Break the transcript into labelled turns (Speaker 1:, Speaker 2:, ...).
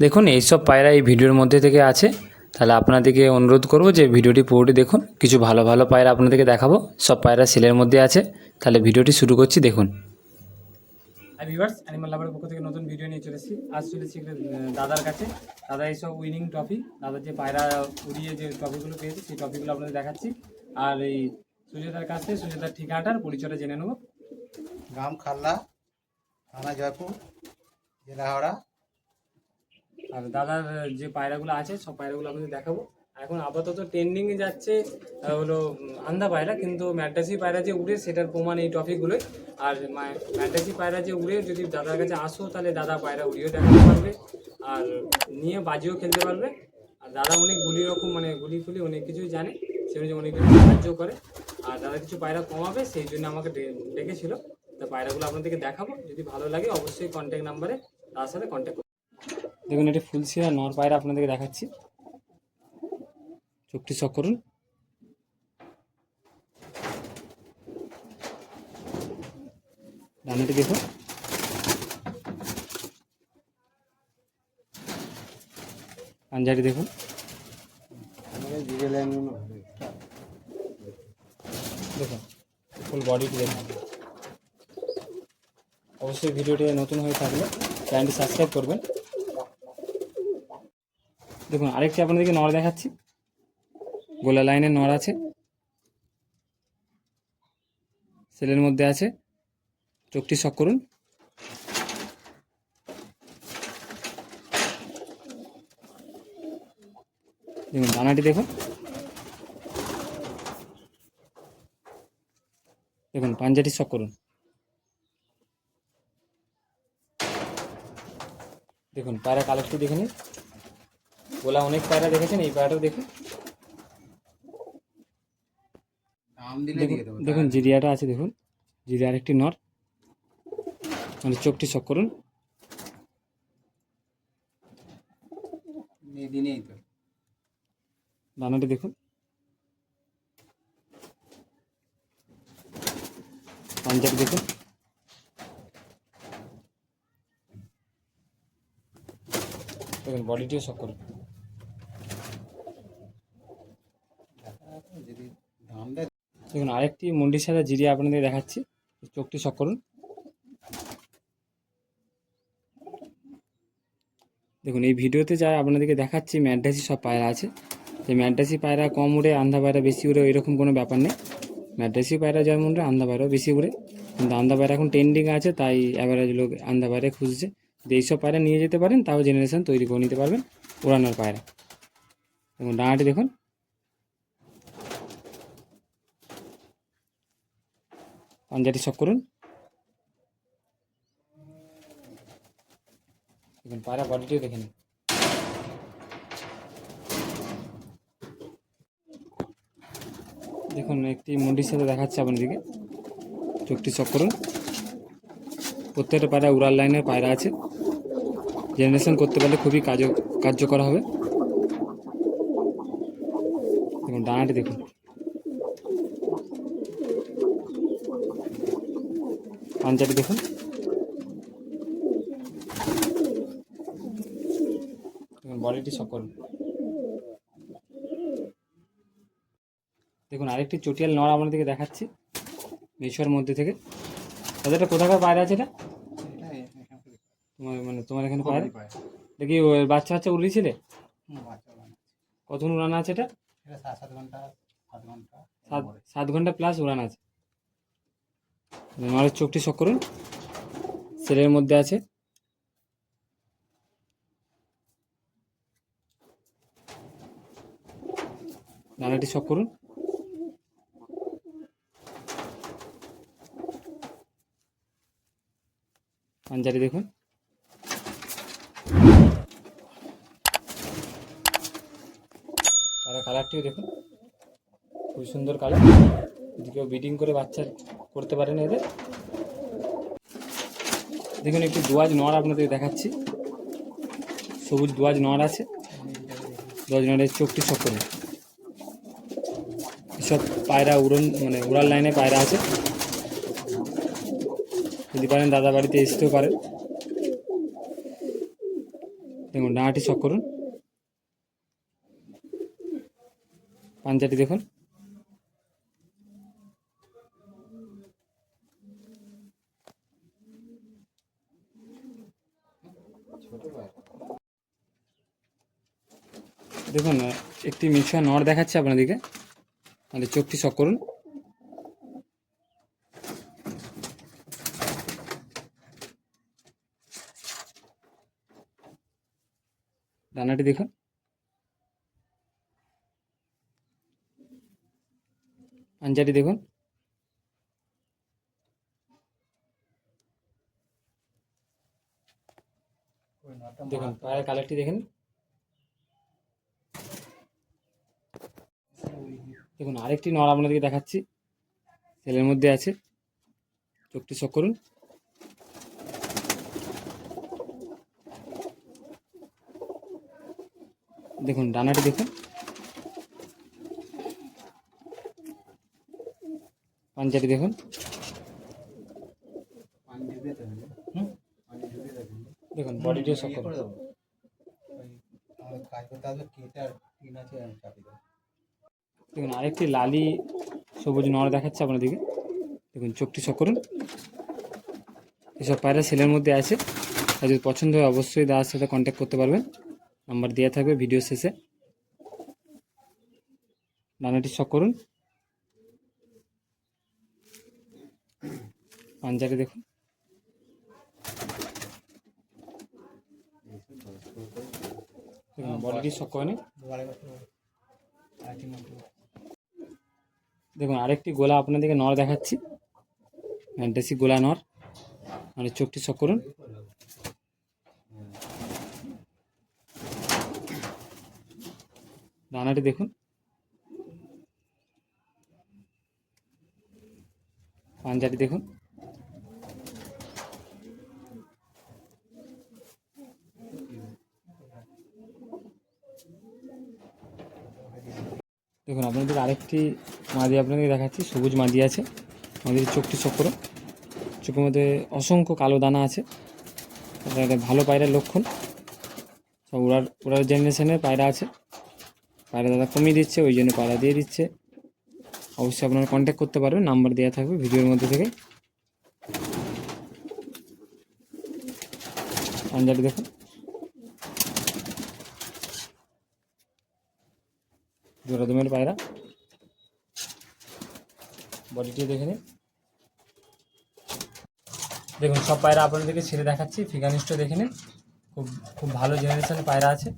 Speaker 1: দেখুন এইসব পায়রা এই ভিডিওর মধ্যে থেকে আছে। তাহলে আপনাদেরকে অনুরোধ করব যে ভিডিওটি পুরোটি দেখুন। কিছু ভালো ভালো পায়রা আপনাদেরকে দেখাবো। সব পায়রা সেলের মধ্যে আছে। তাহলে ভিডিওটি শুরু করছি দেখুন। আর ভিউয়ার্স অ্যানিমাল লাভারের পক্ষ থেকে নতুন ভিডিও নিয়ে চলে এসেছি। আজ চলেছি দাদার কাছে। দাদা এইসব উইনিং ট্রফি দাদার যে পায়রা উড়িয়ে যে ট্রফিগুলো পেয়েছে সেই ট্রফিগুলো আপনাদের দেখাচ্ছি। আর এই সুজাতার কাছে সুজাতার ঠিকানাটার পরিচয়টা জেনে নেব।
Speaker 2: গ্রাম খাল্লা থানা জয়পুর জেলা হাওড়া
Speaker 1: আর দাদার যে পায়রাগুলো আছে, সব পায়রাগুলো আপনাদের দেখাবো। এখন আপাতত ট্রেন্ডিং এ যাচ্ছে হলো আন্দা পায়রা, কিন্তু ম্যাডাসি পায়রা যে উড়ে, সেটার প্রমাণ এই টপিকগুলোই। আর ম্যাডাসি পায়রা যে উড়ে, যদি দাদার কাছে আসো, তাহলে দাদা পায়রা উড়িয়েও দেখাতে পারবে, আর নিয়ে বাজিও খেলতে পারবে। আর দাদা অনেক গুলি রকম মানে গুলি ফুলি অনেক কিছুই জানে, সে অনুযায়ী অনেক কিছু সাহায্য করে। আর দাদা কিছু পায়রা কমাবে, সেই জন্য আমাকে ডেকেছিল। তো পায়রাগুলো আপনাদেরকে দেখাবো, যদি ভালো লাগে অবশ্যই কন্ট্যাক্ট নাম্বারে তার সাথে কন্ট্যাক্ট দেখুন, এটি ফুলসিয়া নর পায়রা আপনাদেরকে দেখাচ্ছি। চোখটি শখ করুন। ডানাটি দেখুন। পাঞ্জাটি দেখুন। দেখুন, ফুল বডিটি দেখুন। অবশ্যই ভিডিওটি নতুন হয়ে থাকলে চ্যানেলটি সাবস্ক্রাইব করবেন। দেখুন, আরেকটি আপনাদেরকে নড় দেখাচ্ছি। গোলা লাইনের নড় আছে। সেলের মধ্যে আছে। চোখটি শক করুন। দেখুন দানাটি দেখুন। দেখুন, পাঞ্জাটি শক করুন। দেখুন, পায়রা কালেক্টটি দেখে নিন। গোলা অনেক পায়রা দেখেছেন এই পায়রাটাও দেখুন। দেখুন দেখুন জিরিয়াটা আছে দেখুন। জিরিয়ার একটি নর। মানে চোখটি শক করুন। দানাটি দেখুন। পাঞ্জাবি দেখুন। দেখুন বডিটিও শক করুন
Speaker 2: যদি দাম দেয়
Speaker 1: দেখুন, আরেকটি মন্ডির সাথে জিরিয়া আপনাদের দেখাচ্ছি। চোখটি শক করুন। দেখুন, এই ভিডিওতে যা আপনাদেরকে দেখাচ্ছি ম্যাডাসি সব পায়রা আছে। যে ম্যাডাসি পায়রা কম উড়ে আন্ধা পায়রা বেশি উড়ে, এরকম কোনো ব্যাপার নেই। ম্যাডাসি পায়রা যেমন উড়ে আন্ধা পায়রাও বেশি উড়ে। কিন্তু আন্ধা পায়রা এখন ট্রেন্ডিং আছে, তাই অ্যাভারেজ লোক আন্ধা পায়রা খুঁজছে। যদি এইসব পায়রা নিয়ে যেতে পারেন, তাও জেনারেশন তৈরি করে নিতে পারবেন, উড়ানোর পায়রা। দেখুন, ডানাটি দেখুন। পাঞ্জাটি শক করুন। দেখুন, পায়রা বডিটিও দেখে নিন। দেখুন, একটি মুন্ডির সাথে দেখাচ্ছে আপনাদেরকে। চোখটি চক করুন। প্রত্যেকটা পায়রা উড়াল লাইনের পায়রা আছে। জেনারেশন করতে পারলে খুবই কার্য কার্যকর হবে। দেখুন, ডানাটি দেখুন। পাঞ্জাবি দেখুন। বডিটি সকল। দেখুন আরেকটি চটিয়াল নড় আপনাদেরকে দেখাচ্ছি মেশোর মধ্যে থেকে। তাদের এটা কোথাকার পায়রা আছে এটা? তোমার মানে তোমার এখানে পায়রা?
Speaker 2: পায়
Speaker 1: দেখি বাচ্চা বাচ্চা উড়িয়েছিলে কতক্ষণ উড়ানো আছে এটা?
Speaker 2: এটা সাত ঘণ্টা সাত
Speaker 1: ঘণ্টা প্লাস উড়ান আছে। নড়ের চোখটি শক করুন। সেলের মধ্যে আছে। ডানাটি শক করুন। পাঞ্জারি দেখুন। কালারটিও দেখুন। খুব সুন্দর কালার। যদি কেউ বিডিং করে বাচ্চা করতে পারেন এদের। দেখুন, একটি দোয়াজ নড় আপনাদের দেখাচ্ছি। সবুজ দোয়াজ নড় আছে। দোয়াজ নড়ের চোখটি করুন এসব পায়রা উড়ন মানে উড়ার লাইনে পায়রা আছে। যদি পারেন দাদা বাড়িতে আসতেও পারেন। দেখুন, ডানাটি শক করুন পাঞ্জাটি দেখুন। দেখুন একটি মিক্সা নড় দেখাচ্ছে আপনাদেরকে। তাহলে চোখটি শক করুন। ডানাটি দেখুন। পাঞ্জাটি দেখুন। দেখুন, পায়ের কালারটি দেখেন। দেখুন, আরেকটি নড় আপনাদেরকে দেখাচ্ছি। সেলের মধ্যে আছে। চোখটি চোখ করুন। দেখুন, ডানাটি দেখুন। পাঞ্জাটি দেখুন।
Speaker 2: আছে আমি চাপিয়ে দেবো।
Speaker 1: দেখুন আরেকটি লালি সবুজ নড় দেখাচ্ছে আপনাদেরকে। দেখুন চোখটি চোখ করুন। এসব পায়রা সেলের মধ্যে আছে। আর যদি পছন্দ হয় অবশ্যই দাদার সাথে কন্ট্যাক্ট করতে পারবেন। নাম্বার দেওয়া থাকবে ভিডিও শেষে। ডানাটি শক করুন। পাঞ্জাটি দেখুন। বডিটি শক দেখুন আরেকটি গোলা আপনাদেরকে নর দেখাচ্ছি। ফ্যান্টাসি গোলা নর। মানে চোখটি শক করুন। ডানাটি দেখুন। পাঞ্জাটি দেখুন। দেখুন, আপনাদের আরেকটি মাদি আপনাদের দেখাচ্ছি। সবুজ মাদি আছে। আমাদের চোখটি চক্র চোখের মধ্যে অসংখ্য কালো দানা আছে। ভালো পায়রার লক্ষণ। সব ওরার ওরার জেনারেশনের পায়রা আছে। পায়রা দাদা কমিয়ে দিচ্ছে, ওই জন্য পায়রা দিয়ে দিচ্ছে। অবশ্যই আপনারা কন্ট্যাক্ট করতে পারবেন। নাম্বার দেওয়া থাকবে ভিডিওর মধ্যে থেকে। পাঞ্জাবি দেখুন। জোড়া পায়রা। বডিটি দেখে নিন। দেখুন, সব পায়রা আপনাদেরকে ছেড়ে দেখাচ্ছি। ফিগানিস্টও দেখে নিন। খুব খুব ভালো জেনারেশনের পায়রা আছে।